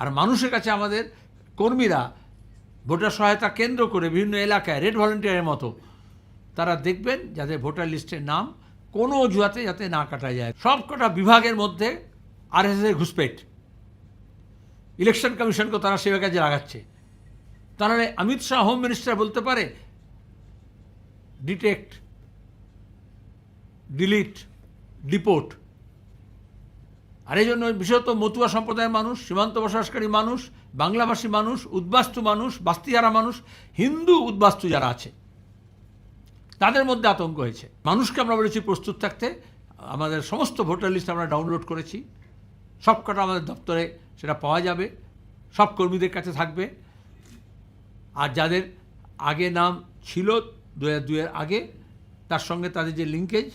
আর মানুষের কাছে আমাদের কর্মীরা ভোটার সহায়তা কেন্দ্র করে বিভিন্ন এলাকায় রেড ভলেন্টিয়ারের মতো তারা দেখবেন যাদের ভোটার লিস্টের নাম কোনো অজুহাতে যাতে না কাটা যায়। সব কটা বিভাগের মধ্যে আরএসএসের ঘুষপেট। ইলেকশন কমিশনকে তারা সেবা কাজে লাগাচ্ছে। তাহলে অমিত শাহ হোম মিনিস্টার বলতে পারে, ডিটেক্ট, ডিলিট, ডিপোর্ট। আর এই জন্য বিশেষত মতুয়া সম্প্রদায়ের মানুষ, সীমান্ত বসবাসকারী মানুষ, বাংলাভাষী মানুষ, উদ্বাস্তু মানুষ, বাস্তিহারা মানুষ, হিন্দু উদ্বাস্তু যারা আছে, তাদের মধ্যে আতঙ্ক হয়েছে। মানুষকে আমরা বলেছি প্রস্তুত থাকতে। আমাদের সমস্ত ভোটার লিস্ট আমরা ডাউনলোড করেছি। সব কটা আমাদের দপ্তরে সেটা পাওয়া যাবে। সব কর্মীদের কাছে থাকবে। আর যাদের আগে নাম ছিল দু হাজার আগে, তার সঙ্গে তাদের যে লিঙ্কেজ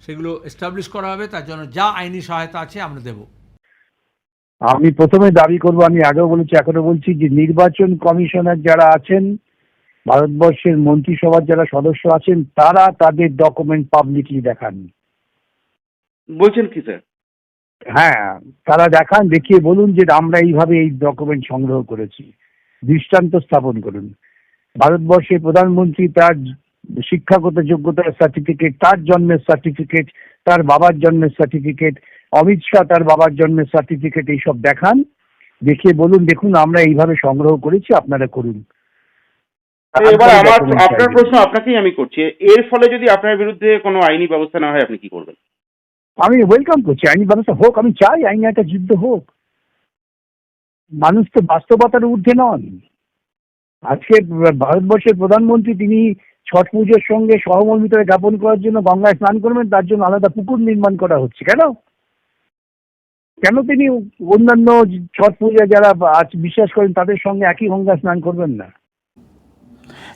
সেগুলো এস্টাবলিশ করা হবে তার জন্য যা আইনি সহায়তা আছে আমরা দেব। আমি প্রথমে দাবি করব আমি আগেও বলেছি এখনও বলছি যে নির্বাচন কমিশনার যারা আছেন ভারতবর্ষের মন্ত্রিসভার যারা সদস্য আছেন তারা তাদের ডকুমেন্ট পাবলিকলি দেখান। বলছেন কি স্যার? হ্যাঁ তারা দেখান দেখিয়ে বলুন যে আমরা এইভাবে এই ডকুমেন্ট সংগ্রহ করেছি। দৃষ্টান্ত স্থাপন করুন। ভারতবর্ষের প্রধানমন্ত্রী তার শিক্ষাগত যোগ্যতার সার্টিফিকেট তার জন্মের সার্টিফিকেট তার বাবার জন্মের সার্টিফিকেট অমিত শাহ তার বাবার জন্মের সার্টিফিকেট এইসব দেখান। দেখিয়ে বলুন দেখুন আমরা এইভাবে সংগ্রহ করেছি আপনারা করুন। এবার আমার আপনার প্রশ্ন আপনাকেই আমি করছি। এর ফলে যদি আপনার বিরুদ্ধে কোনো আইনি ব্যবস্থা না হয় আপনি কি করবেন? আমি ওয়েলকাম করছি আইনি ব্যবস্থা হোক আমি চাই আইনি একটা যুদ্ধ হোক। মানুষ তো বাস্তবতার ঊর্ধ্বে নন। আজকে ভারতবর্ষের প্রধানমন্ত্রী তিনি ছট পুজোর সঙ্গে সহমর্মিতা জ্ঞাপন করার জন্য গঙ্গায় স্নান করবেন, তার জন্য আলাদা পুকুর নির্মাণ করা হচ্ছে। কেন? কেন তিনি অন্যান্য ছট পূজা যারা আজ বিশ্বাস করেন, তাদের সঙ্গে একই গঙ্গা স্নান করবেন না?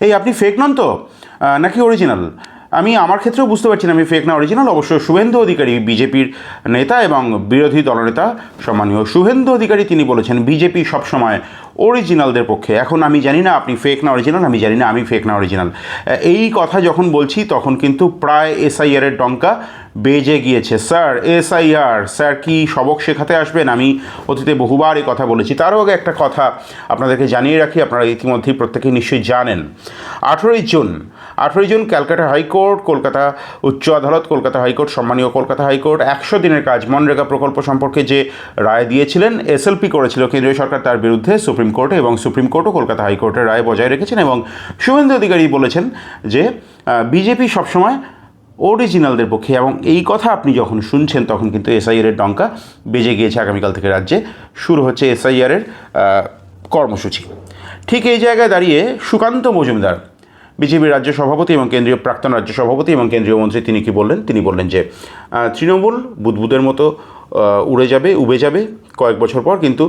এই আপনি ফেক নন তো? নাকি অরিজিনাল আমি আমার ক্ষেত্রেও বুঝতে পারছি না, আমি ফেক না অরিজিনাল অবশ্য শুভেন্দু অধিকারী, বিজেপির নেতা এবং বিরোধী দলনেতা, সম্মানীয় শুভেন্দু অধিকারী, তিনি বলেছেন, বিজেপি সবসময় অরিজিনালদের পক্ষে। এখন আমি জানি না আপনি ফেক না অরিজিনাল আমি জানি না আমি ফেক না অরিজিনাল এই কথা যখন বলছি, তখন কিন্তু প্রায় এসআইআরের ডঙ্কা বেজে গিয়েছে। স্যার এসআইআর স্যার কি সবক শেখাতে আসবেন? আমি অতীতে বহুবার এই কথা বলেছি। তারও আগে একটা কথা আপনাদেরকে জানিয়ে রাখি, আপনারা ইতিমধ্যেই প্রত্যেকেই নিশ্চয়ই জানেন। আঠেরোই জুন আঠেরোই জুন ক্যালকাটা হাইকোর্ট, কলকাতা উচ্চ আদালত, কলকাতা হাইকোর্ট, সম্মানীয় কলকাতা হাইকোর্ট, একশো দিনের কাজ। মনরেগা প্রকল্প সম্পর্কে যে রায় দিয়েছিলেন এসএলপি করেছিল। কেন্দ্রীয় সরকার তার বিরুদ্ধে সুপ্রিম কোর্টে এবং সুপ্রিম কোর্টও কলকাতা হাইকোর্টের রায় বজায় রেখেছেন এবং শুভেন্দু অধিকারী বলেছেন যে বিজেপি সবসময় অরিজিনালদের পক্ষে এবং এই কথা আপনি যখন শুনছেন তখন কিন্তু এসআইআর এর ডঙ্কা বেজে গিয়েছে আগামীকাল থেকে রাজ্যে। শুরু হচ্ছে এসআইআর এর কর্মসূচি। ঠিক এই জায়গায় দাঁড়িয়ে সুকান্ত মজুমদার বিজেপির রাজ্য সভাপতি এবং কেন্দ্রীয় প্রাক্তন রাজ্য সভাপতি এবং কেন্দ্রীয় মন্ত্রী তিনি কি বললেন? তিনি বললেন যে তৃণমূল বুদবুদের মতো উড়ে যাবে, উবে যাবে কয়েক বছর পর, কিন্তু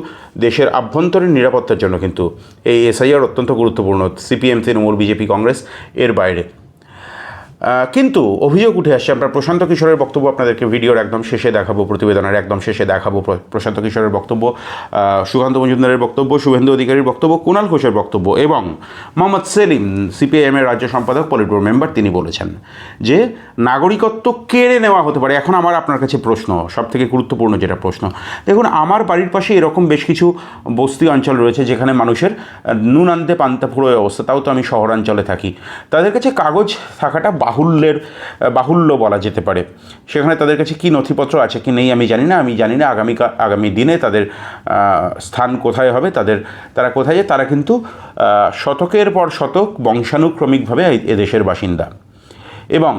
দেশের আভ্যন্তরীণ নিরাপত্তার জন্য কিন্তু এই এসআইআর অত্যন্ত গুরুত্বপূর্ণ। সিপিএম, তৃণমূল, বিজেপি, কংগ্রেস এর বাইরে। কিন্তু অভিযোগ উঠে আসছে, আমরা প্রশান্ত কিশোরের বক্তব্য আপনাদেরকে ভিডিওর একদম শেষে দেখাবো, প্রতিবেদনের একদম শেষে দেখাবো প্রশান্ত কিশোরের বক্তব্য সুকান্ত মজুমদারের বক্তব্য, শুভেন্দু অধিকারীর বক্তব্য কুণাল ঘোষের বক্তব্য এবং মোহাম্মদ সেলিম, সিপিআইএমের রাজ্য সম্পাদক পলিটব্যুরো মেম্বার তিনি বলেছেন যে নাগরিকত্ব কেড়ে নেওয়া হতে পারে। এখন আমার আপনার কাছে প্রশ্ন সব থেকে গুরুত্বপূর্ণ যেটা প্রশ্ন, দেখুন, আমার বাড়ির পাশে এরকম বেশ কিছু বস্তি অঞ্চল রয়েছে যেখানে মানুষের নুন আনতে পান্তা ফুরো অবস্থা, তাও তো আমি শহরাঞ্চলে থাকি। তাদের কাছে কাগজ থাকাটা বাহুল্যের বাহুল্য বলা যেতে পারে। সেখানে তাদের কাছে কী নথিপত্র আছে কি নেই আমি জানি না, আমি জানি না। আগামী আগামী দিনে তাদের স্থান কোথায় হবে, তাদের, তারা কোথায় যায়, তারা কিন্তু শতকের পর শতক বংশানুক্রমিকভাবে এদেশের বাসিন্দা। এবং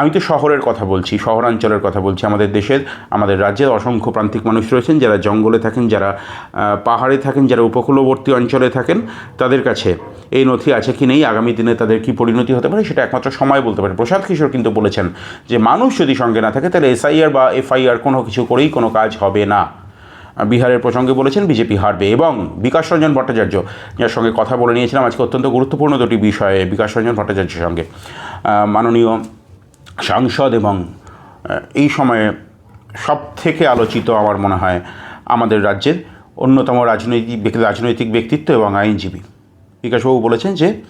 আমি তো শহরের কথা বলছি, শহরাঞ্চলের কথা বলছি, আমাদের দেশের, আমাদের রাজ্যের অসংখ্য প্রান্তিক মানুষ রয়েছেন, যারা জঙ্গলে থাকেন, যারা পাহাড়ে থাকেন, যারা উপকূলবর্তী অঞ্চলে থাকেন, তাদের কাছে এই নথি আছে কি নেই, আগামী দিনে তাদের কি পরিণতি হতে পারে, সেটা একমাত্র সময় বলতে পারে। প্রশান্ত কিশোর কিন্তু বলেছেন যে মানুষ যদি সঙ্গে না থাকে, তাহলে এসআইআর বা এফআইআর কোনো কিছু করেই কোনো কাজ হবে না। বিহারের প্রসঙ্গে বলেছেন বিজেপি হারবে এবং বিকাশ রঞ্জন ভট্টাচার্য, যার সঙ্গে কথা বলে নিয়েছিলাম, আজকে অত্যন্ত গুরুত্বপূর্ণ দুটি বিষয়ে বিকাশ রঞ্জন ভট্টাচার্যের সঙ্গে। মাননীয় সাংসদ এবং এই সময়ে সব থেকে আলোচিত আমার মনে হয় আমাদের রাজ্যের অন্যতম রাজনৈতিক রাজনৈতিক ব্যক্তিত্ব এবং আইনজীবী। বিকাশবাবু বলেছেন যে,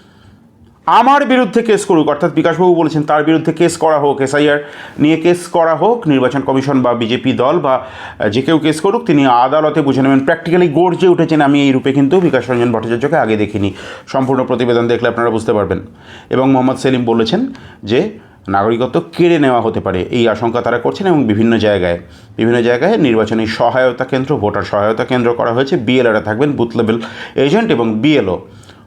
আমার বিরুদ্ধে কেস করুক, অর্থাৎ বিকাশবাবু বলেছেন তার বিরুদ্ধে কেস করা হোক, এসআইআর নিয়ে কেস করা হোক, নির্বাচন কমিশন বা বিজেপি দল বা যে কেউ কেস করুক, তিনি আদালতে বুঝে নেবেন। প্র্যাকটিক্যালি গর্জে উঠেছেন, আমি এই রূপে কিন্তু বিকাশ রঞ্জন ভট্টাচার্যকে আগে দেখিনি। সম্পূর্ণ প্রতিবেদন দেখলে আপনারা বুঝতে পারবেন। এবং মোহাম্মদ সেলিম বলেছেন যে নাগরিকত্ব কেড়ে নেওয়া হতে পারে। এই আশঙ্কা তারা করছেন এবং বিভিন্ন জায়গায় বিভিন্ন জায়গায় নির্বাচনী সহায়তা কেন্দ্র, ভোটার সহায়তা কেন্দ্র করা হয়েছে। বিএলআরা থাকবেন বুথ লেভেল এজেন্ট এবং বিএলও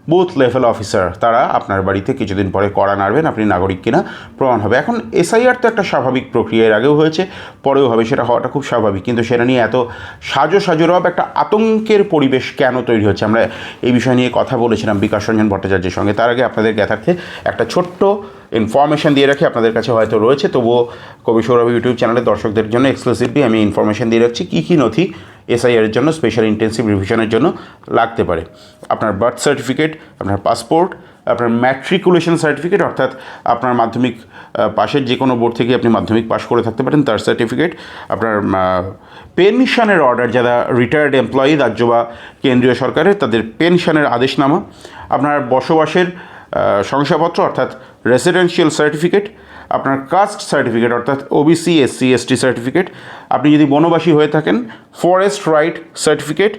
বুথ লেভেল অফিসার তারা আপনার বাড়িতে কিছুদিন পরে কড়া নাড়বেন, আপনি নাগরিক কিনা, প্রমাণ হবে। এখন এসআইআর তো একটা স্বাভাবিক প্রক্রিয়ার আগেও হয়েছে, পরেও হবে, সেটা হওয়াটা খুব স্বাভাবিক। কিন্তু সেটা নিয়ে এত সাজো সাজোরব একটা আতঙ্কের পরিবেশ কেন তৈরি হচ্ছে? আমরা এই বিষয় নিয়ে কথা বলেছিলাম বিকাশ রঞ্জন ভট্টাচার্যের সঙ্গে। তার আগে আপনাদের জ্ঞাতার্থে একটা ছোট্ট ইনফরমেশন দিয়ে রাখি, আপনাদের কাছে হয়তো রয়েছে। তবুও কবি সৌরভ ইউটিউব চ্যানেলে দর্শকদের জন্য এক্সক্লুসিভলি আমি ইনফরমেশন দিয়ে রাখছি, কী কী নথি এসআইআর জন্য স্পেশাল ইন্টেন্সিভ রিভিশনের জন্য লাগতে পারে। আপনার বার্থ সার্টিফিকেট আপনার পাসপোর্ট আপনার ম্যাট্রিকুলেশন সার্টিফিকেট অর্থাৎ আপনার মাধ্যমিক পাশের যে কোনো বোর্ড থেকে আপনি মাধ্যমিক পাস করে থাকতে পারেন, তার সার্টিফিকেট আপনার পেনশনের অর্ডার যারা রিটায়ার্ড এমপ্লয়ি রাজ্য বা কেন্দ্রীয় সরকারের, তাদের পেনশনের আদেশনামা, আপনার বসবাসের শংসাপত্র, অর্থাৎ রেসিডেন্সিয়াল সার্টিফিকেট আপনার কাস্ট সার্টিফিকেট অর্থাৎ ওবিসি এসসি এসটি সার্টিফিকেট আপনি যদি বনবাসী হয়ে থাকেন ফরেস্ট রাইট সার্টিফিকেট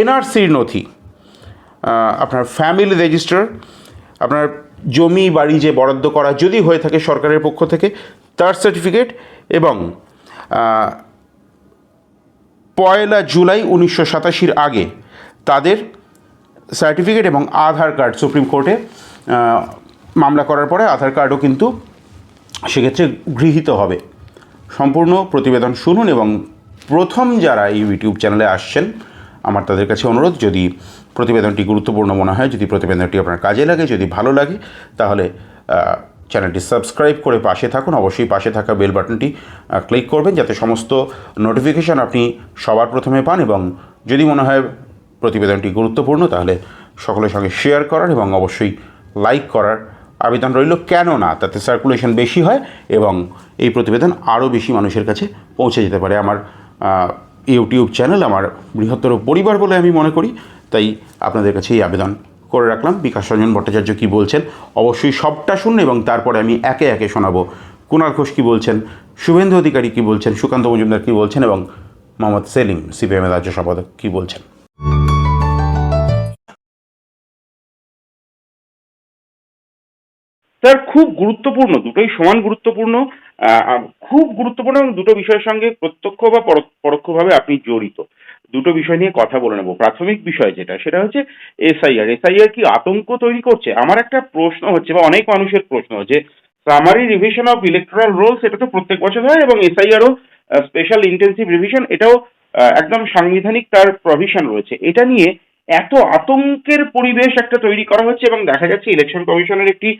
এনআরসির নথি আপনার ফ্যামিলি রেজিস্টার আপনার জমি, বাড়ি যে বরাদ্দ করা যদি হয়ে থাকে সরকারের পক্ষ থেকে, তার সার্টিফিকেট এবং পয়লা জুলাই উনিশশো সাতাশির আগে তাদের সার্টিফিকেট এবং আধার কার্ড সুপ্রিম কোর্টে মামলা করার পরে আধার কার্ডও কিন্তু সেক্ষেত্রে গৃহীত হবে। সম্পূর্ণ প্রতিবেদন শুনুন এবং প্রথম যারা এই ইউটিউব চ্যানেলে আসছেন, আমার তাদের কাছে অনুরোধ, যদি প্রতিবেদনটি গুরুত্বপূর্ণ মনে হয়, যদি প্রতিবেদনটি আপনার কাজে লাগে, যদি ভালো লাগে, তাহলে চ্যানেলটি সাবস্ক্রাইব করে পাশে থাকুন। অবশ্যই পাশে থাকা বেল বাটনটি ক্লিক করবেন যাতে সমস্ত নোটিফিকেশান আপনি সবার প্রথমে পান এবং যদি মনে হয় প্রতিবেদনটি গুরুত্বপূর্ণ, তাহলে সকলের সঙ্গে শেয়ার করার এবং অবশ্যই লাইক করার আবেদন রইল কেন না? তাতে সার্কুলেশন বেশি হয় এবং এই প্রতিবেদন আরও বেশি মানুষের কাছে পৌঁছে যেতে পারে। আমার ইউটিউব চ্যানেল আমার বৃহত্তর পরিবার বলে আমি মনে করি। তাই আপনাদের কাছে এই আবেদন করে রাখলাম। বিকাশ রঞ্জন ভট্টাচার্য কী বলছেন? অবশ্যই সবটা শুনুন এবং তারপরে আমি একে একে শোনাবো। কুণাল ঘোষ কী বলছেন? শুভেন্দু অধিকারী কী বলছেন? সুকান্ত মজুমদার কী বলছেন? এবং মোহাম্মদ সেলিম, সিপিএমের রাজ্য সম্পাদক কী বলছেন? স্যার খুব গুরুত্বপূর্ণ, দুটোই সমান গুরুত্বপূর্ণ খুব গুরুত্বপূর্ণ এবং দুটো বিষয়ের সঙ্গে প্রত্যক্ষ বা পরো- পরোক্ষভাবে আপনি জড়িত। দুটো বিষয় নিয়ে কথা বলে নেব। প্রাথমিক বিষয় যেটা, সেটা হচ্ছে এসআইআর এসআইআর কি আতঙ্ক তৈরি করছে? আমার একটা প্রশ্ন হচ্ছে বা অনেক মানুষের প্রশ্ন হচ্ছে summary revision of electoral rolls এটা তো প্রত্যেক বছর হয় এবং এসআইআরও স্পেশাল ইন্টেন্সিভ রিভিশন এটাও একদম সাংবিধানিক তার প্রভিশন রয়েছে। এটা নিয়ে এত আতঙ্কের পরিবেশ একটা তৈরি করা হচ্ছে এবং দেখা যাচ্ছে ইলেকশন কমিশনের একটি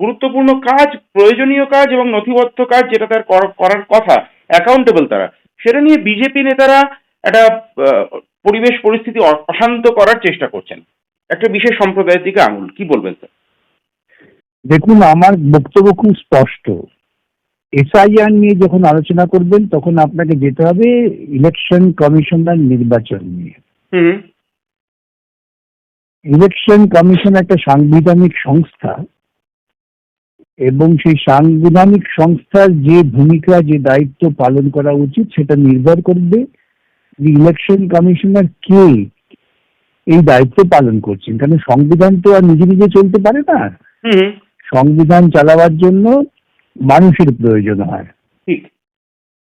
গুরুত্বপূর্ণ কাজ প্রয়োজনীয় কাজ এবং নথিবদ্ধ কাজ যেটা তার করার কথা অ্যাকাউন্টেবল তারা। সেটা নিয়ে বিজেপি নেতারা একটা পরিবেশ পরিস্থিতি অশান্ত করার চেষ্টা করছেন। একটা বিশেষ সম্প্রদায়ের দিকে আঙুল। কি বলবেন স্যার? দেখুন আমার বক্তব্য খুব স্পষ্ট। এসআইআর নিয়ে যখন আলোচনা করবেন তখন আপনাকে যেতে হবে ইলেকশন কমিশনার নির্বাচন নিয়ে। হুম। ইলেকশন কমিশন একটা সাংবিধানিক সংস্থা এবং সেই সাংবিধানিক সংস্থার যে ভূমিকা যে দায়িত্ব পালন করা উচিত সেটা নির্ভর করবে যে ইলেকশন কমিশনার কে এই দায়িত্ব পালন করছেন। কারণ সংবিধান তো আর নিজে নিজে চলতে পারে না। সংবিধান চালাবার জন্য মানুষের প্রয়োজন হয়। ঠিক।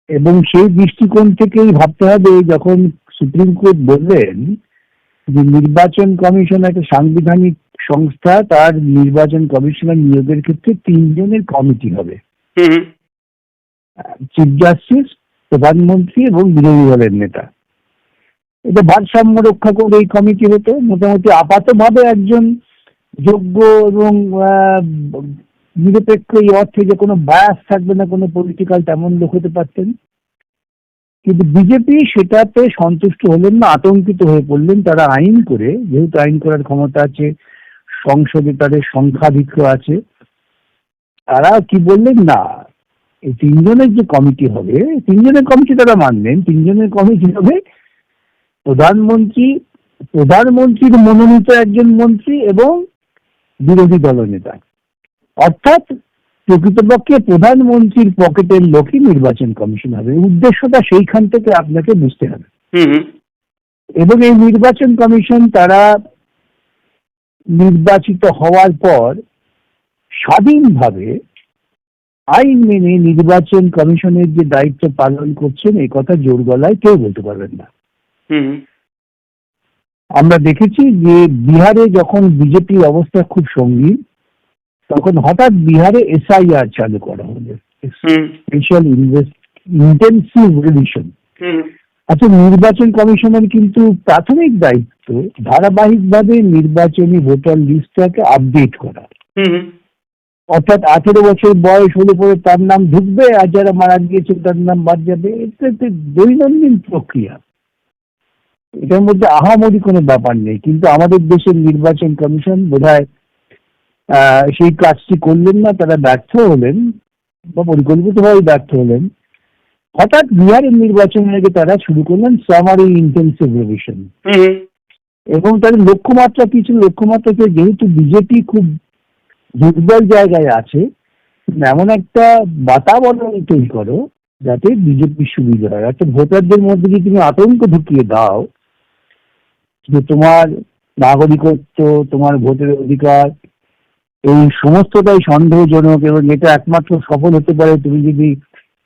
এবং সেই দৃষ্টিকোণ থেকেই ভাবতে হবে যখন সুপ্রিম কোর্ট বললেন যে নির্বাচন কমিশন একটা সাংবিধানিক সংস্থা তার নির্বাচন কমিশনার নিয়োগের ক্ষেত্রে তিনজনের কমিটি হবে। চিফ জাস্টিস প্রধানমন্ত্রী এবং বিরোধী দলের নেতা। এটা ভারসাম্য রক্ষা করে এই কমিটি হতো। মোটামুটি আপাতভাবে একজন যোগ্য এবং নিরপেক্ষ এই অর্থে যে কোনো বায়াস থাকবে না কোনো পলিটিক্যাল তেমন লোক হতে পারতেন। কিন্তু বিজেপি সেটাতে সন্তুষ্ট হলেন না, আতঙ্কিত হয়ে পড়লেন। তারা আইন করে, যেহেতু আইন করার ক্ষমতা আছে, সংসদে তাদের সংখ্যাধিক্য আছে, তারা কি বললেন? না, এই তিনজনের যে কমিটি হবে, তিনজনের কমিটি তারা মানলেন তিনজনের কমিটি হবে প্রধানমন্ত্রী, প্রধানমন্ত্রীর মনোনীত একজন মন্ত্রী এবং বিরোধী দলনেতা। অর্থাৎ প্রকৃতপক্ষে প্রধানমন্ত্রীর পকেটের লোকই নির্বাচন কমিশন হবে উদ্দেশ্যটা সেইখান থেকে আপনাকে বুঝতে হবে। এবং এই নির্বাচন কমিশন তারা নির্বাচিত হওয়ার পর স্বাধীনভাবে আইন মেনে নির্বাচন কমিশনের যে দায়িত্ব পালন করছেন এই কথা জোর গলায় কেউ বলতে পারবেন না। আমরা দেখেছি যে বিহারে যখন বিজেপির অবস্থা খুব সঙ্গীন তখন হঠাৎ বিহারে এসআইআর চালু করা হলো। স্পেশাল ইনভেস্ট ইন্টেন্সিভ রিভিশন আচ্ছা নির্বাচন কমিশনের কিন্তু প্রাথমিক দায়িত্ব ধারাবাহিকভাবে নির্বাচনী ভোটার লিস্টটাকে আপডেট করা। অর্থাৎ আঠেরো বছর বয়স হলে পরে তার নাম ঢুকবে আর যারা মারা গিয়েছে তার নাম বাদ যাবে। এটা একটা দৈনন্দিন প্রক্রিয়া। এটার মধ্যে আহামরি কোনো ব্যাপার নেই। কিন্তু আমাদের দেশের নির্বাচন কমিশন বোধহয় সেই কাজটি করলেন না তারা ব্যর্থ হলেন বা পরিকল্পিতভাবে ব্যর্থ হলেন। হঠাৎ বিহারের নির্বাচনের আগে তারা শুরু করলেন সামারি ইন্টেন্সিভ রিভিশন এবং তাদের লক্ষ্যমাত্রা কি ছিল? লক্ষ্যমাত্রা যেহেতু বিজেপি খুব দুর্বল জায়গায় আছে এমন একটা বাতাবরণ তৈরি করো যাতে বিজেপির সুবিধা হয়। একটা ভোটারদের মধ্যে যদি তুমি আতঙ্ক ঢুকিয়ে দাও যে তোমার নাগরিকত্ব তোমার ভোটের অধিকার এই সমস্তটাই সন্দেহজনক এবং এটা একমাত্র সফল হতে পারে তুমি যদি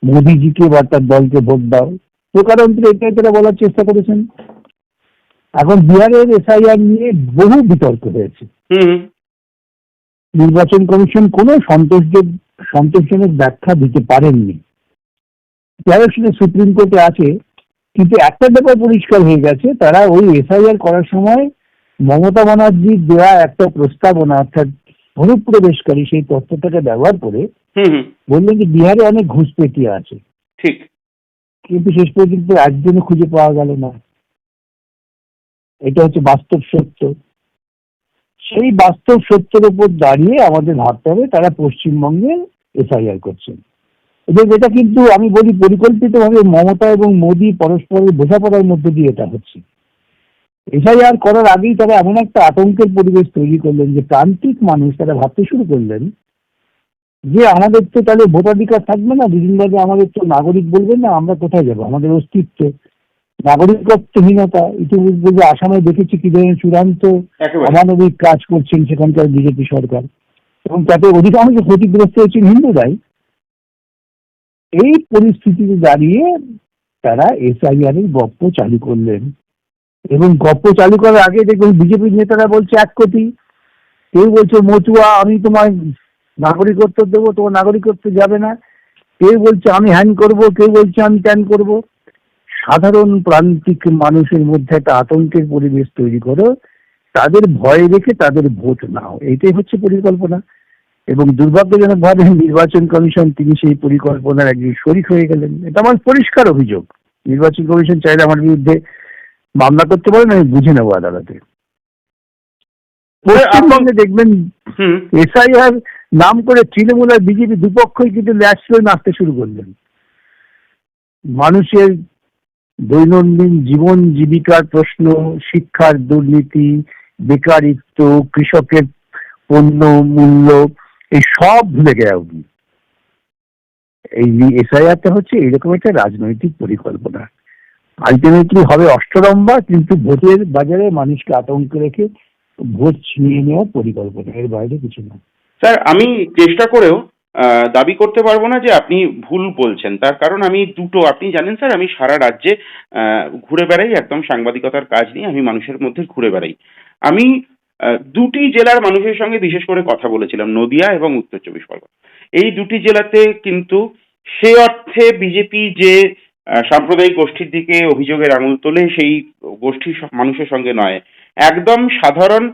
মোদিজিকে বা তার দলকে ভোট দাও। তো প্রকারান্তরে এটাই তারা বলার চেষ্টা করেছেন। এখন বিহারের এসআইআর নিয়ে বহু বিতর্ক হয়েছে। নির্বাচন কমিশন কোনো সন্তোষজনক সন্তোষজনক ব্যাখ্যা দিতে পারেননি। যারা সেটা সুপ্রিম কোর্টে আছে কিন্তু একটা ব্যাপার পরিষ্কার হয়ে গেছে তারা ওই এসআইআর করার সময় মমতা ব্যানার্জির দেওয়া একটা প্রস্তাবনা অর্থাৎ অনুপ্রবেশকারী সেই তথ্যটাকে ব্যবহার করে বললেন যে বিহারে অনেক ঘুষপেটিয়া আছে। ঠিক। কিন্তু শেষ পর্যন্ত একজনও খুঁজে পাওয়া গেল না। এটা হচ্ছে বাস্তব সত্য। সেই বাস্তব সত্যের উপর দাঁড়িয়ে আমাদের ভাবতে হবে তারা পশ্চিমবঙ্গে এসআইআর করছেন। এবং এটা কিন্তু আমি বলি পরিকল্পিতভাবে মমতা এবং মোদী পরস্পরের বোঝাপড়ার মধ্যে দিয়ে এটা হচ্ছে। এসআইআর করার আগেই তারা এমন একটা আতঙ্কের পরিবেশ তৈরি করলেন যে প্রান্তিক মানুষ তারা ভাবতে শুরু করলেন যে আমাদের তো তাহলে ভোটাধিকার থাকবে না দুদিনভাবে আমাদের তো নাগরিক বলবেন না আমরা কোথায় যাব? আমাদের অস্তিত্ব নাগরিকত্বহীনতা ইতিমধ্যে আসামে দেখেছি কি ধরনের চূড়ান্ত অমানবিক কাজ করছেন সেখানকার বিজেপি সরকার এবং তাতে অধিকাংশ ক্ষতিগ্রস্ত হচ্ছেন হিন্দুরাই এই পরিস্থিতিতে দাঁড়িয়ে তারা এসআইআর এর গপ্প চালু করলেন। এবং গপ্প চালু করার আগে দেখুন বিজেপির নেতারা বলছে এক কোটি। কেউ বলছে, মতুয়া, আমি তোমার নাগরিকত্ব দেবো, তোমার নাগরিকত্ব যাবে না। কেউ বলছে, আমি হ্যান করব। কেউ বলছে, আমি ত্যান করব। সাধারণ প্রান্তিক মানুষের মধ্যে একটা আতঙ্কের পরিবেশ তৈরি করো। তাদের ভয় রেখে তাদের ভোট নাও। এইটাই হচ্ছে পরিকল্পনা। এবং দুর্ভাগ্যজনকভাবে নির্বাচন কমিশন তিনি সেই পরিকল্পনার একজন শরিক হয়ে গেলেন। এটা আমার পরিষ্কার অভিযোগ। নির্বাচন কমিশন চাইলে আমার বিরুদ্ধে মামলা করতে পারেন আমি বুঝে নেব আদালতে। পশ্চিমবঙ্গে দেখবেন এসআইআর নাম করে তৃণমূল আর বিজেপি দুপক্ষই কিন্তু ল্যাস করে নাচতে শুরু করলেন। মানুষের দৈনন্দিন জীবন জীবিকার প্রশ্ন শিক্ষার দুর্নীতি বেকারিত্ব কৃষকের পণ্য মূল্য এই সব ভুলে গেল এই এসআইআরটা হচ্ছে এরকম একটা রাজনৈতিক পরিকল্পনা। আলটিমেটলি হবে অষ্টরম্বা কিন্তু ভোটের বাজারে মানুষকে আতঙ্কে রেখে ভোট ছিনিয়ে নেওয়ার পরিকল্পনা। এর বাইরে কিছু না। স্যার, আমি চেষ্টা করেও দাবি করতে পারব না যে আপনি ভুল বলছেন। তার কারণ আমি দুটো, আপনি জানেন স্যার, আমি সারা রাজ্যে ঘুরে বেড়াই একদম সাংবাদিকতার কাজ নিয়ে, আমি মানুষের মধ্যে ঘুরে বেড়াই। আমি দুটি জেলার মানুষের সঙ্গে বিশেষ করে কথা বলেছিলাম, নদিয়া এবং উত্তর চব্বিশ পরগনা। এই দুটি জেলাতে কিন্তু সে অর্থে বিজেপি যে সাম্প্রদায়িক গোষ্ঠীর দিকে অভিযোগের আঙুল তোলে সেই গোষ্ঠীর মানুষের সঙ্গে নয়। একদম সাধারণ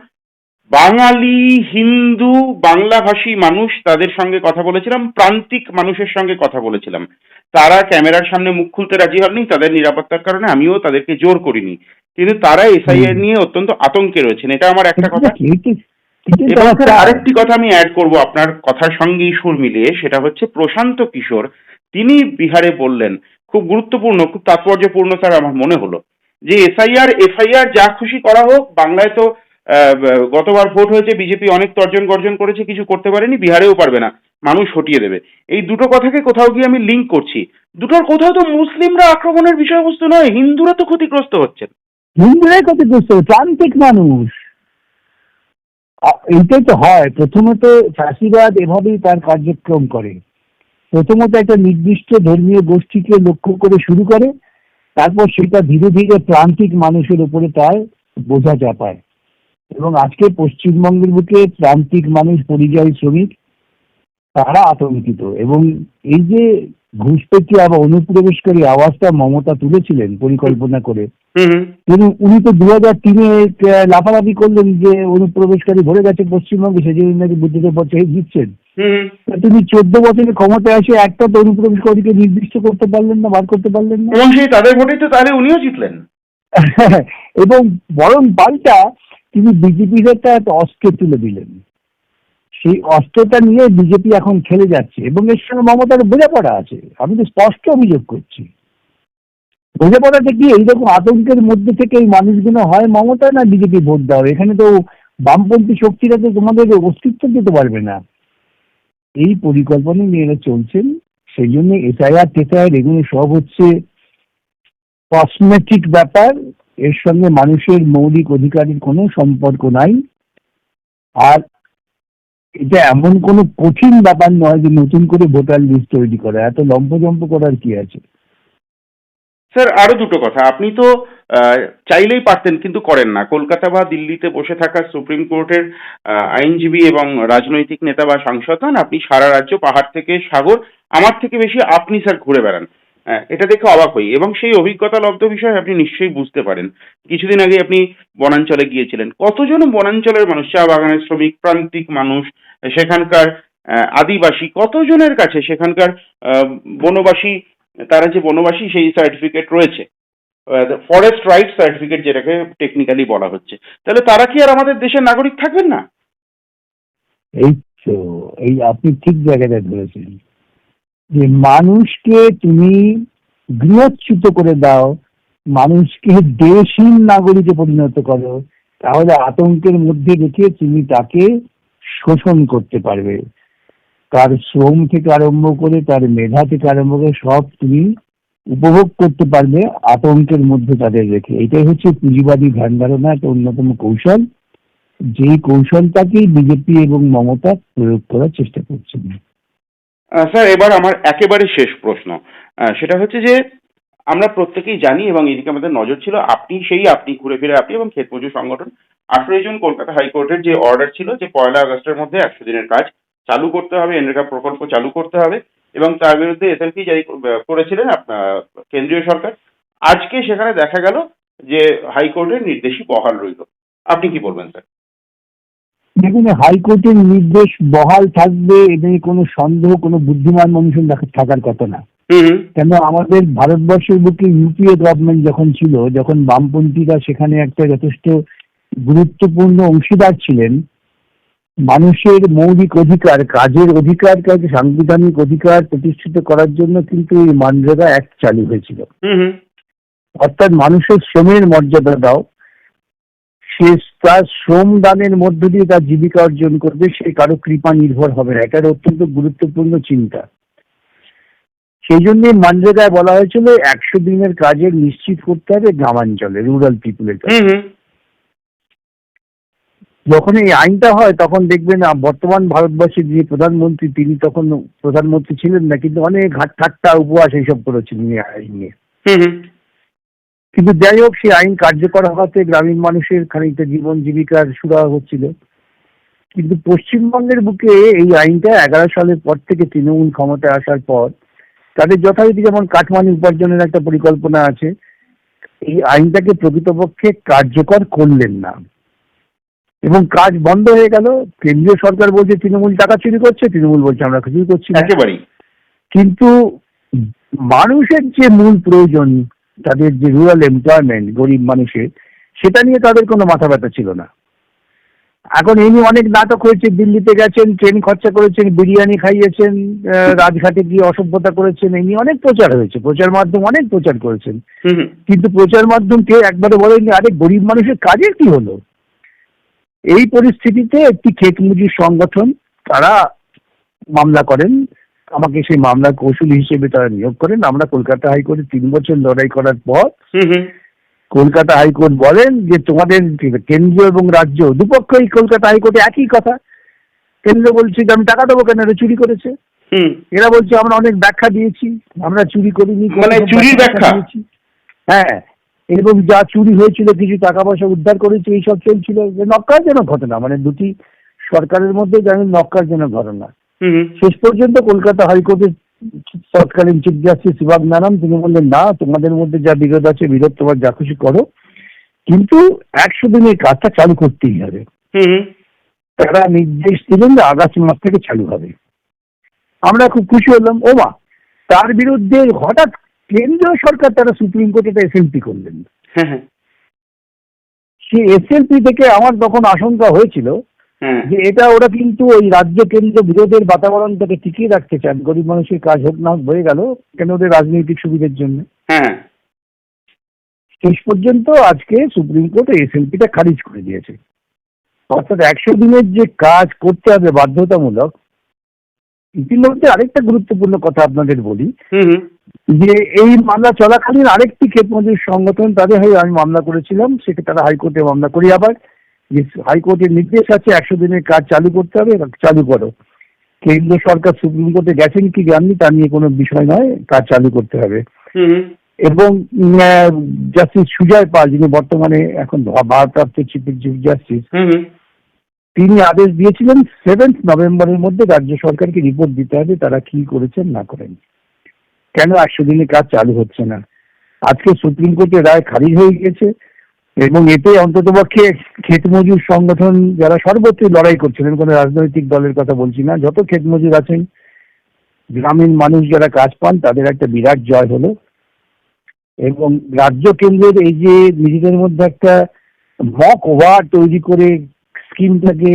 বাঙালি হিন্দু বাংলাভাষী মানুষ তাদের সঙ্গে কথা বলেছিলাম প্রান্তিক মানুষের সঙ্গে কথা বলেছিলাম। তারা ক্যামেরার সামনে মুখ খুলতে রাজি হননি তাদের নিরাপত্তার কারণে আমিও তাদেরকে জোর করিনি। কিন্তু তারা এসআইআর নিয়ে অত্যন্ত আতঙ্কে রয়েছেন এটা আমার একটা কথা। এবং। আরেকটি কথা আমি অ্যাড করব আপনার কথার সঙ্গেই সুর মিলিয়ে সেটা হচ্ছে প্রশান্ত কিশোর। তিনি বিহারে বললেন খুব গুরুত্বপূর্ণ, খুব তাৎপর্যপূর্ণ স্যার আমার মনে হলো। যে এসআইআর, এফআইআর যা খুশি করা হোক, বাংলায় তো গতবার ভোট হয়েছে, বিজেপি অনেক তর্জন গর্জন করেছে, কিছু করতে পারেনি, বিহারেও পারবে না, মানুষ হটিয়ে দেবে। এই দুটো কথাকে কোথাও গিয়ে আমি লিঙ্ক করছি। দুটোর কোথাও তো মুসলিমরা আক্রমণের বিষয়বস্তু নয়, হিন্দুরা তো ক্ষতিগ্রস্ত হচ্ছেন। হিন্দুরাই ক্ষতিগ্রস্ত প্রান্তিক মানুষ। এইটাই তো হয়। প্রথমত চাষিবাদ এভাবেই তার কার্যক্রম করে। প্রথমত একটা নির্দিষ্ট ধর্মীয় গোষ্ঠীকে লক্ষ্য করে শুরু করে তারপর সেটা ধীরে ধীরে প্রান্তিক মানুষের উপরে তার বোঝা চাপায়। এবং আজকে পশ্চিমবঙ্গের বুকে প্রান্তিক মানুষ পরিযায়ী শ্রমিক তারা আতঙ্কিত। এবং এই যে ঘুষপেটি আবার অনুপ্রবেশকারী আওয়াজটা মমতা তুলেছিলেন পরিকল্পনা করে কিন্তু উনি তো দু হাজার তিনে লাফালাফি করলেন যে অনুপ্রবেশকারী ভরে গেছে পশ্চিমবঙ্গে সেই জন্য নাকি বুদ্ধিদের বছর দিচ্ছেন হুম। হুম তা তিনি চোদ্দ বছরের ক্ষমতায় আসে একটা তো অনুপ্রবেশকারীকে নির্দিষ্ট করতে পারলেন না বার করতে পারলেন না। এবং সেই তাদের ভোটেই তো তাহলে উনিও জিতলেন। এবং বরং পাল্টা তিনি বিজেপির একটা অস্ত্র তুলে দিলেন। সেই অস্ত্রটা নিয়ে বিজেপি এখন খেলে যাচ্ছে এবং এর সঙ্গে মমতার বোঝাপড়া আছে। আমি তো স্পষ্ট অভিযোগ করছি। বোঝাপড়াটা কি এইরকম আতঙ্কের মধ্যে থেকে এই মানুষগুলো হয় মমতা না বিজেপি ভোট দেওয়া? এখানে তো বামপন্থী শক্তিরা তো তোমাদের অস্তিত্ব দিতে পারবে না। এই পরিকল্পনা নিয়ে এরা চলছেন, সেই জন্য এসআইআর টেসআইআর এগুলো সব হচ্ছে কসমেটিক ব্যাপার। এর সঙ্গে মানুষের মৌলিক অধিকারের কোনো সম্পর্ক নাই। আর এটা এমন কোনো কঠিন ব্যাপার নয় যে নতুন করে ভোটার লিস্ট তৈরি করা। এত লম্পজম্প করার কি আছে? স্যার, আরও দুটো কথা। আপনি তো চাইলেই পারতেন, কিন্তু করেন না। কলকাতা বা দিল্লিতে বসে থাকা সুপ্রিম কোর্টের আইনজীবী এবং রাজনৈতিক নেতা বা সাংসদ হন। আপনি সারা রাজ্য পাহাড় থেকে সাগর, আমার থেকে বেশি আপনি, স্যার, ঘুরে বেড়ান। এটা দেখে অবাক হই। এবং সেই অভিজ্ঞতা লব্ধ বিষয় আপনি নিশ্চয়ই বুঝতে পারেন। কিছুদিন আগে আপনি বনাঞ্চলে গিয়েছিলেন। কতজন বনাঞ্চলের মানুষ, চা বাগানের শ্রমিক, প্রান্তিক মানুষ, সেখানকার আদিবাসী, কতজনের কাছে সেখানকার বনবাসী তারা যে বনবাসী সেই সার্টিফিকেট রয়েছে। ফরেস্ট রাইট সার্টিফিকেট যেটাকে টেকনিক্যালি বলা হচ্ছে। তাহলে তারা কি আর আমাদের দেশের নাগরিক থাকবেন না? এই তো, এই আপনি ঠিক জায়গাটা ধরেছেন। যে মানুষকে তুমি গৃহচ্যুত করে দাও, মানুষকে দেশহীন নাগরিকে পরিণত করো, তাহলে আতঙ্কের মধ্যে রেখে তুমি তাকে শোষণ করতে পারবে। তার শ্রম থেকে আরম্ভ করে, তার মেধা থেকে আরম্ভ করে সব তুমি উপভোগ করতে পারবে আতঙ্কের মধ্যে তাদের রেখে। এটাই হচ্ছে পুঁজিবাদী ধ্যান ধারণা একটা অন্যতম কৌশল। যেই কৌশলটাকেই বিজেপি এবং মমতা প্রয়োগ করার চেষ্টা করছেন। স্যার, এবার আমার একেবারে শেষ প্রশ্ন। সেটা হচ্ছে যে, আমরা প্রত্যেকেই জানি এবং এদিকে আমাদের নজর ছিল, আপনি সেই, আপনি ঘুরে ফিরে আপনি এবং ক্ষেত সংগঠন আঠেরোই জুন কলকাতা হাইকোর্টের যে অর্ডার ছিল যে পয়লা আগস্টের মধ্যে একশো দিনের কাজ চালু করতে হবে এনরেগা প্রকল্প চালু করতে হবে এবং তার বিরুদ্ধে এসএলপি জারি করেছিলেন আপনার কেন্দ্রীয় সরকার। আজকে সেখানে দেখা গেল যে হাইকোর্টের নির্দেশই বহাল রইল। আপনি কি বলবেন স্যার? দেখুন হাইকোর্টের নির্দেশ বহাল থাকবে এ নিয়ে কোনো সন্দেহ কোনো বুদ্ধিমান মানুষের দেখা- থাকার কথা না। কেন আমাদের ভারতবর্ষের বুকে ইউপিএ গভর্নমেন্ট যখন ছিল যখন বামপন্থীরা সেখানে একটা যথেষ্ট গুরুত্বপূর্ণ অংশীদার ছিলেন মানুষের মৌলিক অধিকার কাজের অধিকার কাজে সাংবিধানিক অধিকার প্রতিষ্ঠিত করার জন্য কিন্তু এই মানরেগা অ্যাক্ট চালু হয়েছিল। অর্থাৎ মানুষের শ্রমের মর্যাদা দাও সে তার শ্রম দানের মধ্য দিয়ে তার জীবিকা অর্জন করবে সে কারও কৃপা নির্ভর হবে না। এটা অত্যন্ত গুরুত্বপূর্ণ চিন্তা। সেই জন্য মানরেগায় বলা হয়েছিল একশো দিনের কাজের নিশ্চিত করতে হবে গ্রামাঞ্চলে রুরাল পিপুলের কাছে। যখন এই আইনটা হয় তখন দেখবেন বর্তমান ভারতবর্ষের যে প্রধানমন্ত্রী তিনি তখন প্রধানমন্ত্রী ছিলেন না কিন্তু অনেক ঘাট ঠাট্টা উপবাস এইসব করেছিলেন এই আইন নিয়ে। কিন্তু যাই হোক সেই আইন কার্যকর হওয়াতে গ্রামীণ মানুষের খানিকটা জীবন জীবিকার সুরাহা হচ্ছিল। কিন্তু পশ্চিমবঙ্গের বুকে এই আইনটা এগারো সালের পর থেকে তৃণমূল ক্ষমতায় আসার পর তাদের যথারীতি যেমন কাঠমানি উপার্জনের একটা পরিকল্পনা আছে এই আইনটাকে প্রকৃতপক্ষে কার্যকর করলেন না। এবং কাজ বন্ধ হয়ে গেল কেন্দ্রীয় সরকার বলছে তৃণমূল টাকা চুরি করছে তৃণমূল বলছে আমরা কিছুই করছি না। একেবারেই। কিন্তু মানুষের যে মূল প্রয়োজন তাদের যে রুরাল এমপ্লয়মেন্ট গরিব মানুষের সেটা নিয়ে তাদের কোনো মাথা ব্যথা ছিল না। এখন এই নিয়ে অনেক নাটক হয়েছে দিল্লিতে গেছেন ট্রেন খরচা করেছেন বিরিয়ানি খাইয়েছেন রাজঘাটে গিয়ে অসভ্যতা করেছেন এই নিয়ে অনেক প্রচার হয়েছে প্রচার মাধ্যম অনেক প্রচার করেছেন। কিন্তু প্রচার মাধ্যম কেউ একবারে বলেনি আরে গরিব মানুষের কাজের কি হলো? এই পরিস্থিতিতে একটি মজুর সংগঠন তারা মামলা করেন। আমাকে সেই মামলার কৌশলী হিসেবে তারা নিয়োগ করেন। আমরা কলকাতা হাইকোর্টে তিন বছর লড়াই করার পর কলকাতা হাইকোর্ট বলেন যে তোমাদের কেন্দ্র এবং রাজ্য দুপক্ষই কলকাতা হাইকোর্টে একই কথা। কেন্দ্র বলছে যে আমি টাকা দেবো কেন? এরা চুরি করেছে। এরা বলছে আমরা অনেক ব্যাখ্যা দিয়েছি। আমরা চুরি করিনি। মানে চুরির ব্যাখ্যা? হ্যাঁ। এবং যা চুরি হয়েছিল কিছু টাকা পয়সা উদ্ধার করেছে এইসব চলছিল। যে নক্কারজনক ঘটনা মানে দুটি সরকারের মধ্যে যেমন নক্কারজনক ঘটনা। শেষ পর্যন্ত কলকাতা হাইকোর্টের তৎকালীন চিফ জাস্টিস শিবাগ নারাম তিনি বললেন না তোমাদের মধ্যে যা বিরোধ আছে বিরোধ তোমার যা খুশি করো। কিন্তু একশো দিনের কাজটা চালু করতেই হবে। তারা নির্দেশ দিলেন যে আগামী মাস থেকে চালু হবে। আমরা খুব খুশি হলাম। ও মা তার বিরুদ্ধে হঠাৎ কেন্দ্রীয় সরকার তারা সুপ্রিম কোর্টে এসএলপি করলেন। হ্যাঁ হ্যাঁ। সেই এসএলপি থেকে আমার তখন আশঙ্কা হয়েছিল হ্যাঁ। যে এটা ওরা কিন্তু ওই রাজ্য কেন্দ্র বিরোধের বাতাবরণটাকে টিকিয়ে রাখতে চান। গরিব মানুষের কাজ হোক না হয়ে গেল কেন ওদের রাজনৈতিক সুবিধার জন্য? হ্যাঁ। শেষ পর্যন্ত আজকে সুপ্রিম কোর্ট এসএলপিটা খারিজ করে দিয়েছে। অর্থাৎ একশো দিনের যে কাজ করতে হবে বাধ্যতামূলক ইতিমধ্যে আরেকটা গুরুত্বপূর্ণ কথা আপনাদের বলি। যে এই মামলা চলাকালীন আরেকটি ক্ষেত মজুর সংগঠন তাদের হয়ে আমি মামলা করেছিলাম সেটা তারা হাইকোর্টে মামলা করি আবার। যে হাইকোর্টের নির্দেশ আছে একশো দিনের কাজ চালু করতে হবে চালু করো। কেন্দ্র সরকার সুপ্রিম কোর্টে গেছেন কি যাননি তা নিয়ে কোনো বিষয় নয় কাজ চালু করতে হবে। এবং জাস্টিস সুজয় পাল যিনি বর্তমানে এখন ভারপ্রাপ্ত চিফ জাস্টিস তিনি আদেশ দিয়েছিলেন সেভেন্থ নভেম্বরের মধ্যে রাজ্য সরকারকে রিপোর্ট দিতে হবে তারা কি করেছেন না করেন। কেন একশো দিনের কাজ চালু হচ্ছে না? আজকে সুপ্রিম কোর্টের রায় খারিজ হয়ে গিয়েছে এবং এতে অন্ততপক্ষে ক্ষেত মজুর সংগঠন যারা সর্বত্রই লড়াই করছিলেন কোনো রাজনৈতিক দলের কথা বলছি না, যত ক্ষেত মজুর আছেন গ্রামীণ মানুষ যারা কাজ পান, তাদের একটা বিরাট জয় হলো। এবং রাজ্য কেন্দ্রের এই যে নিজেদের মধ্যে একটা মক ওভার তৈরি করে স্কিমটাকে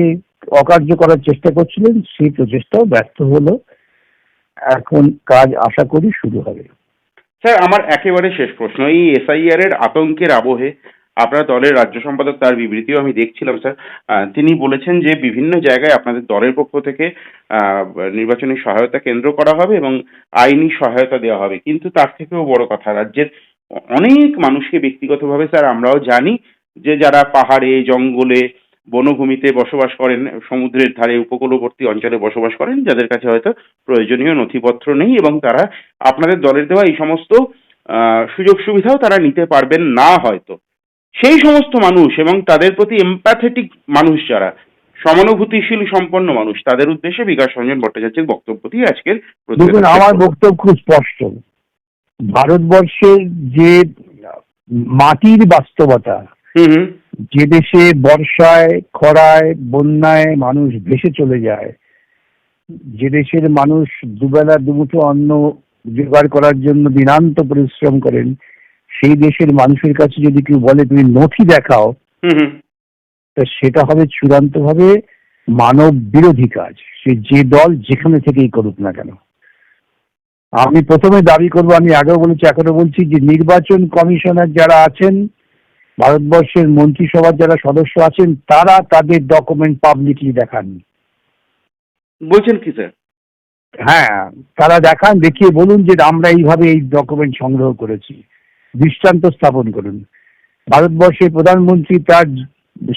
অকার্য করার চেষ্টা করছিলেন, সেই প্রচেষ্টাও ব্যর্থ হলো। এখন কাজ আশা করি শুরু হবে। স্যার, আমার একেবারে শেষ প্রশ্ন। এই এসআইআর এর আতঙ্কের আবহে আপনার দলের রাজ্য সম্পাদক তার বিবৃতিও আমি দেখছিলাম, স্যার। তিনি বলেছেন যে বিভিন্ন জায়গায় আপনাদের দলের পক্ষ থেকে নির্বাচনী সহায়তা কেন্দ্র করা হবে এবং আইনি সহায়তা দেওয়া হবে। কিন্তু তার থেকেও বড় কথা, রাজ্যের অনেক মানুষকে ব্যক্তিগতভাবে, স্যার, আমরাও জানি যে যারা পাহাড়ে, জঙ্গলে বনভূমিতে বসবাস করেন সমুদ্রের ধারে উপকূলবর্তী অঞ্চলে বসবাস করেন যাদের কাছে হয়তো প্রয়োজনীয় নথিপত্র নেই এবং তারা আপনাদের দলের দেওয়া এই সমস্ত সুযোগ সুবিধাও তারা নিতে পারবেন না হয়তো। সেই সমস্ত মানুষ এবং তাদের প্রতি এম্প্যাথেটিক মানুষ যারা সমানুভূতিশীল সম্পন্ন মানুষ তাদের উদ্দেশ্যে বিকাশ রঞ্জন ভট্টাচার্যের বক্তব্য দিয়ে আজকের দেখুন আমার বক্তব্য খুব স্পষ্ট। ভারতবর্ষের যে মাটির বাস্তবতা যে দেশে বর্ষায় খরায় বন্যায় মানুষ ভেসে চলে যায় যে দেশের মানুষ দুবেলা দুমুঠো অন্ন জোগাড় করার জন্য দিনান্ত পরিশ্রম করেন সেই দেশের মানুষের কাছে যদি কেউ বলে তুমি নথি দেখাও তা সেটা হবে চূড়ান্তভাবে মানব বিরোধী কাজ। সে যে দল যেখানে থেকেই করুক না কেন। আমি প্রথমে দাবি করব আমি আগেও বলেছি এখনও বলছি যে নির্বাচন কমিশনার যারা আছেন ভারতবর্ষের মন্ত্রিসভার যারা সদস্য আছেন তারা তাদের ডকুমেন্ট পাবলিকলি দেখান বলছেন কি স্যার? হ্যাঁ তারা দেখান দেখিয়ে বলুন যে আমরা এইভাবে এই ডকুমেন্ট সংগ্রহ করেছি। দৃষ্টান্ত স্থাপন করুন। ভারতবর্ষের প্রধানমন্ত্রী তার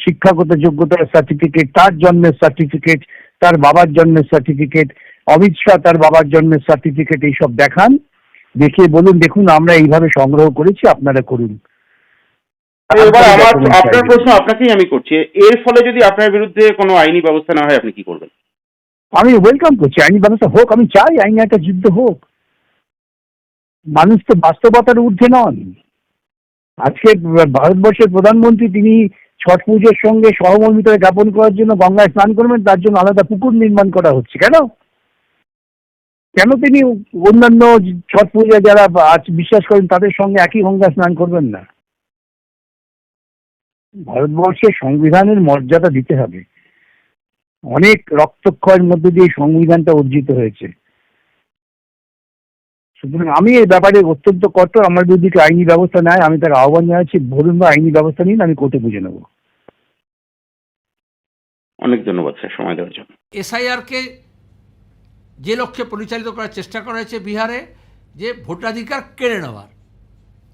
শিক্ষাগত যোগ্যতার সার্টিফিকেট তার জন্মের সার্টিফিকেট তার বাবার জন্মের সার্টিফিকেট অমিত শাহ তার বাবার জন্মের সার্টিফিকেট এইসব দেখান দেখিয়ে বলুন দেখুন আমরা এইভাবে সংগ্রহ করেছি আপনারা করুন। এবার আমার আপনার প্রশ্ন আপনাকেই আমি করছি। এর ফলে যদি আপনার বিরুদ্ধে কোনো আইনি ব্যবস্থা না হয় আপনি কি করবেন? আমি ওয়েলকাম করছি। আইনি ব্যবস্থা হোক আমি চাই আইনি একটা যুদ্ধ হোক। মানুষ তো বাস্তবতার ঊর্ধ্বে নন। আজকে ভারতবর্ষের প্রধানমন্ত্রী তিনি ছট পুজোর সঙ্গে সহমর্মিতা জ্ঞাপন করার জন্য গঙ্গায় স্নান করবেন তার জন্য আলাদা পুকুর নির্মাণ করা হচ্ছে। কেন? কেন তিনি অন্যান্য ছট পূজা যারা আজ বিশ্বাস করেন তাদের সঙ্গে একই গঙ্গা স্নান করবেন না? ভারতবর্ষের সংবিধানের মর্যাদা দিতে হবে। অনেক রক্তক্ষয়ের মধ্যে দিয়ে সংবিধানটা অর্জিত হয়েছে। সুতরাং আমি এই ব্যাপারে অত্যন্ত কঠোর আমার বিরুদ্ধে কি আইনি ব্যবস্থা নেয় আমি তার আহ্বান জানাচ্ছি বলুন বা আইনি ব্যবস্থা নিন আমি কোর্টে বুঝে নেব। অনেক ধন্যবাদ স্যার সময় দেওয়ার জন্য। এসআইআরকে যে লক্ষ্যে পরিচালিত করার চেষ্টা করা হয়েছে বিহারে যে ভোটাধিকার কেড়ে নেওয়ার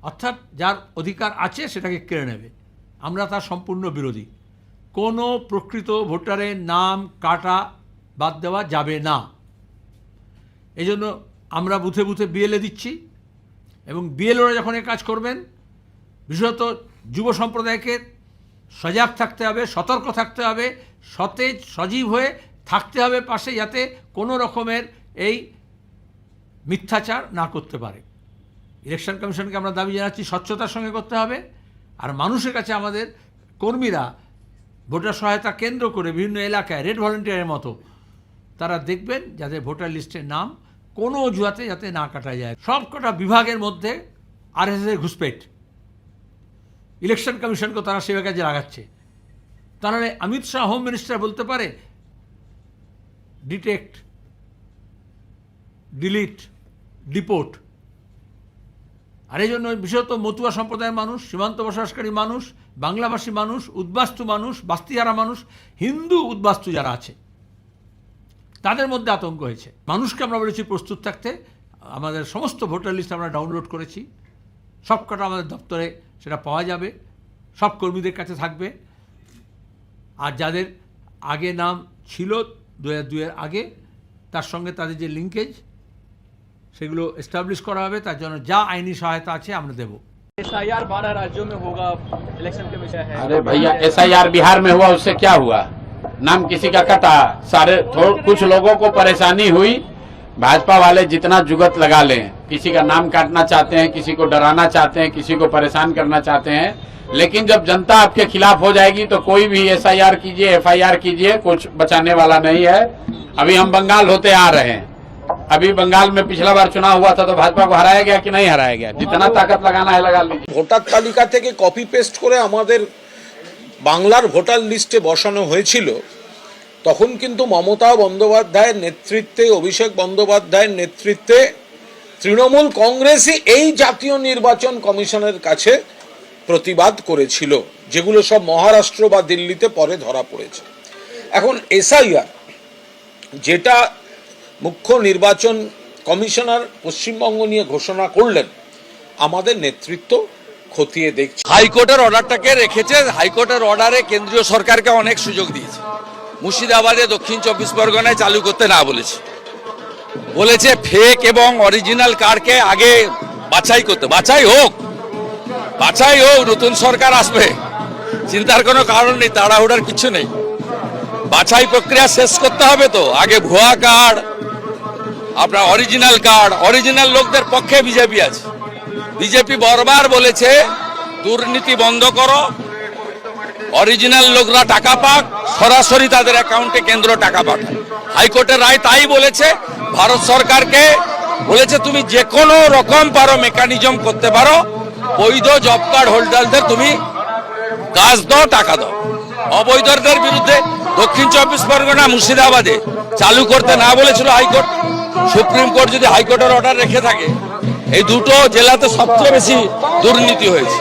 অর্থাৎ যার অধিকার আছে সেটাকে কেড়ে নেবে। আমরা তার সম্পূর্ণ বিরোধী। কোনো প্রকৃত ভোটারের নাম, কাটা বাদ দেওয়া যাবে না। এই জন্য আমরা বুথে বুথে বিএলএ দিচ্ছি এবং বিএলওরা যখন এ কাজ করবেন, বিশেষত যুব সম্প্রদায়কে সজাগ থাকতে হবে, সতর্ক থাকতে হবে, সতেজ, সজীব হয়ে থাকতে হবে পাশে যাতে কোনো রকমের এই মিথ্যাচার না করতে পারে। ইলেকশন কমিশনকে আমরা দাবি জানাচ্ছি, স্বচ্ছতার সঙ্গে করতে হবে। আর মানুষের কাছে আমাদের কর্মীরা ভোটার সহায়তা কেন্দ্র করে বিভিন্ন এলাকায় রেড ভলেন্টিয়ারের মতো তারা দেখবেন যাতে ভোটার লিস্টের নাম কোনো অজুহাতে যাতে না কাটা যায়। সব কটা বিভাগের মধ্যে আরএসএসের ঘুষপেট। ইলেকশন কমিশনকে তারা সেবা কাজে লাগাচ্ছে। তাহলে অমিত শাহ হোম মিনিস্টার বলতে পারে, ডিটেক্ট, ডিলিট, ডিপোর্ট। আর এই জন্য বিশেষত মতুয়া সম্প্রদায়ের মানুষ, সীমান্ত বসবাসকারী মানুষ, বাংলাভাষী মানুষ, উদ্বাস্তু মানুষ বাস্তিহারা মানুষ, হিন্দু উদ্বাস্তু যারা আছে, তাদের মধ্যে আতঙ্ক হয়েছে। মানুষকে আমরা বলেছি প্রস্তুত থাকতে। আমাদের সমস্ত ভোটার লিস্ট আমরা ডাউনলোড করেছি। সবকটা আমাদের দপ্তরে সেটা পাওয়া যাবে। সব কর্মীদের কাছে থাকবে। আর যাদের আগে নাম ছিল দু হাজার আগে, তার সঙ্গে তাদের যে লিঙ্কেজ সেগুলো এস্টাবলিশ করা হবে তার জন্য যা আইনি সহায়তা আছে আমরা দেবো एस आई आर बारह राज्यों में होगा इलेक्शन कमीशन है अरे भैया एस बिहार में हुआ उससे क्या हुआ नाम किसी का कटा सारे थोड़ कुछ लोगों को परेशानी हुई भाजपा वाले जितना जुगत लगा लें किसी का नाम काटना चाहते हैं किसी को डराना चाहते हैं किसी को परेशान करना चाहते हैं लेकिन जब जनता आपके खिलाफ हो जाएगी तो कोई भी एस कीजिए एफ कीजिए कुछ बचाने वाला नहीं है अभी हम बंगाल होते आ रहे हैं अभी बंगाल में पिछला बार चुनाव हुआ था तो भाजपा को हराया गया कि नहीं हराया गया जितना ताकत लगाना है लगा लीजिए ভোটার তালিকা থেকে কপি পেস্ট করে আমাদের বাংলার ভোটার লিস্টে বসানো হয়েছিল তখন কিন্তু মমতা বন্দ্যোপাধ্যায়ের নেতৃত্বে অভিষেক বন্দ্যোপাধ্যায়ের নেতৃত্বে তৃণমূল কংগ্রেসই এই জাতীয় নির্বাচন কমিশনের কাছে প্রতিবাদ করেছিল যেগুলো সব মহারাষ্ট্র বা দিল্লিতে পরে ধরা পড়েছে এখন এসআইআর যেটা মুখ্য নির্বাচন কমিশনার পশ্চিমবঙ্গ নিয়ে ঘোষণা করলেন। আমাদের নেতৃত্ব খতিয়ে দেখছে। হাইকোর্টের অর্ডারটাকে রেখেছে। হাইকোর্টের অর্ডারে কেন্দ্রীয় সরকারকে অনেক সুযোগ দিয়েছে। মুর্শিদাবাদে দক্ষিণ চব্বিশ পরগনায় চালু করতে না বলেছে। বলেছে ফেক এবং অরিজিনাল কার্ডকে আগে বাছাই করতে। বাছাই হোক। বাছাই হোক, নতুন সরকার আসবে। চিন্তার কোনো কারণ নেই, তাড়াহুড়ার কিছু নেই। বাছাই প্রক্রিয়া শেষ করতে হবে তো। আগে ভুয়া কার্ড আপনার অরিজিনাল কার্ড অরিজিনাল লোকদের পক্ষে বিজেপি আছে। বিজেপি বারবার বলেছে, দুর্নীতি বন্ধ করো। অরিজিনাল লোকরা টাকা পাক, সরাসরি তাদের অ্যাকাউন্টে কেন্দ্র টাকা পাঠায় হাইকোর্টের রায় তাই বলেছে, ভারত সরকারকে বলেছে, তুমি যে কোনো রকম পারো মেকানিজম করতে পারো। বৈধ জব কার্ড হোল্ডারদের তুমি কাজ দাও, টাকা দাও। অবৈধদের বিরুদ্ধে দক্ষিণ চব্বিশ পরগনা মুর্শিদাবাদে চালু করতে না বলেছিল হাইকোর্ট। সুপ্রিম কোর্ট যদি হাইকোর্টের অর্ডার রেখে থাকে এই দুটো জেলাতে সবচেয়ে বেশি দুর্নীতি হয়েছে।